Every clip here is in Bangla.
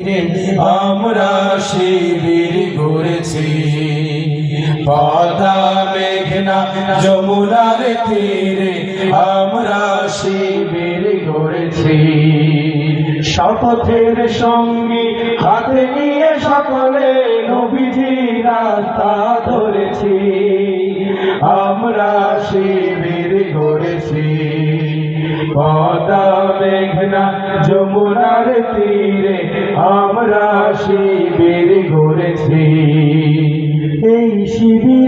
আমরা শিবির গড়েছি পদা মেঘনা যমুনার তীরে আমরা শিবির ঘুরেছি। শপথের সঙ্গে হাতে নিয়ে সকলে নবীজি রাস্তা ধরেছি। আমরা শিবির গড়েছি পদা মেঘনা যমুনার তীরে আমরা শিবির ঘুরেছি। এই শিবিরের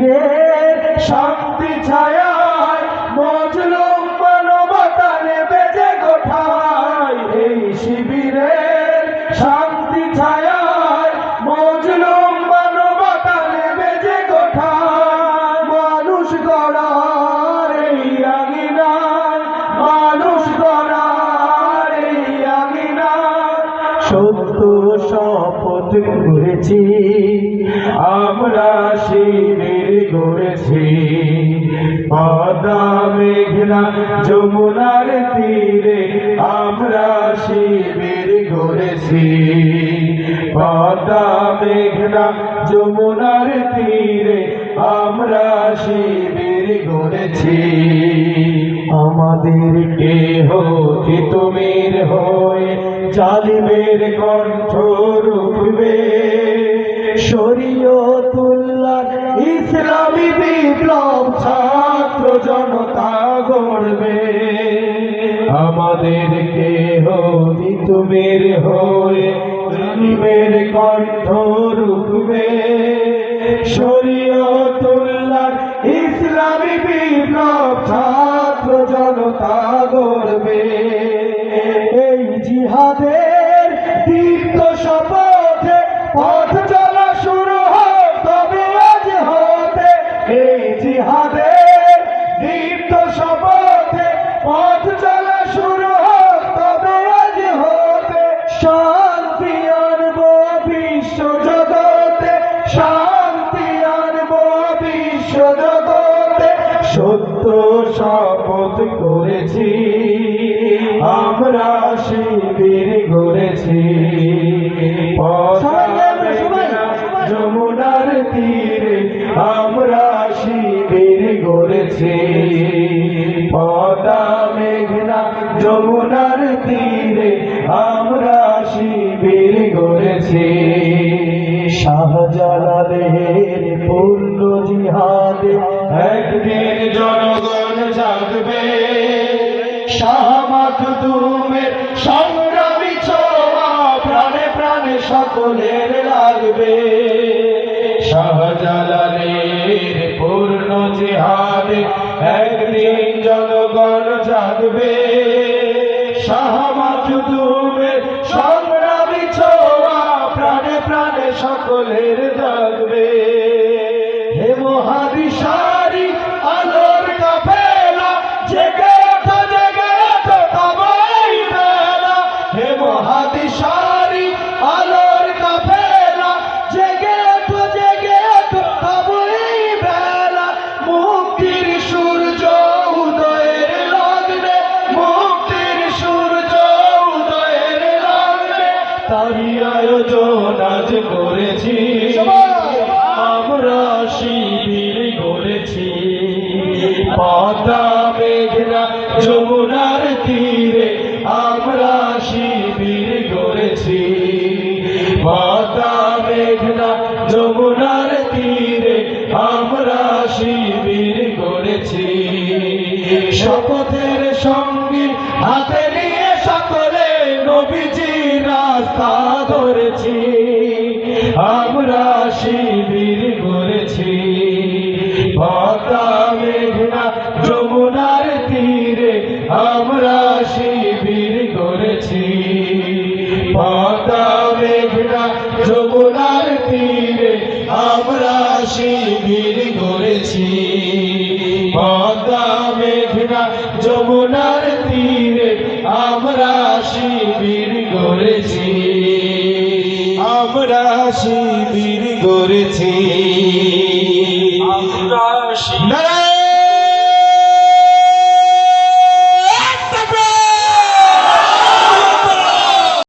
শপথ করেছি, আমরা শিবির গড়েছি। পদা মেঘনা যমুনার তীরে আমরা শিবির গড়েছি। পদা মেঘনা যমুনার তীরে আমরা শিবির গড়েছি। আমাদের কেহ তিতুমির হয়ে জালিমের কণ্ঠ রুখবে। শরীয়তুল্লাহ ইসলামী বিপ্লব ছাত্র জনতা গড়বে। আমাদের কেহ তিতুমির হয়ে জালিমের কণ্ঠ রুখবে। শরীয়তুল্লাহ ইসলামী বিপ্লব ছাত্র জনতা গড়বে এই জিহাদের দীপ্ত শপথে পথ চলা শুরু হোক তবে আজ হতে এই জিহাদের দীপ্ত শপথে পথ চলা শুরু তবে আজ হতে শান্তি আনব বিশ্ব জগতে, শান্তি আনব বিশ্ব সত্য শপথ করেছি। আমরা শিবির গড়েছি। যমুনার তীরে আমরা শিবির গড়েছি। পদা মেঘনা যমুনার তীরে শাহজালালের পূর্ণ জিহাদে, একদিন জনগণ জাগবে। শাহমাত তুমের সংগ্রামী ছোয়া প্রাণে প্রাণে সকলের লাগবে। শাহজালালের পূর্ণ জিহাদে, একদিন জনগণ জাগবে। শাহমাত তুমের সকলের থাকবে হে মহাদিশারি লগ্নে তারি আয়োজন আজ করেছি। আমরা শিবির গড়েছি। পদ্মা মেঘনা যমুনার তীরে আমরা শিবির গড়েছি। পদ্মা মেঘনা যমুনার তীরে আমরা শিবির গড়েছি। শপথের নবীজি রাস্তা ধরেছি, আমরা শিবির গড়েছি পদ্মা মেঘনা যমুনার তীরে আমরা শিবির গড়েছি পদ্মা মেঘনা যমুনার তীরে আমরা শিবির গড়েছি আমরা শিবির গড়েছি আমরা শিবির গড়েছি আমরা নারায়ণ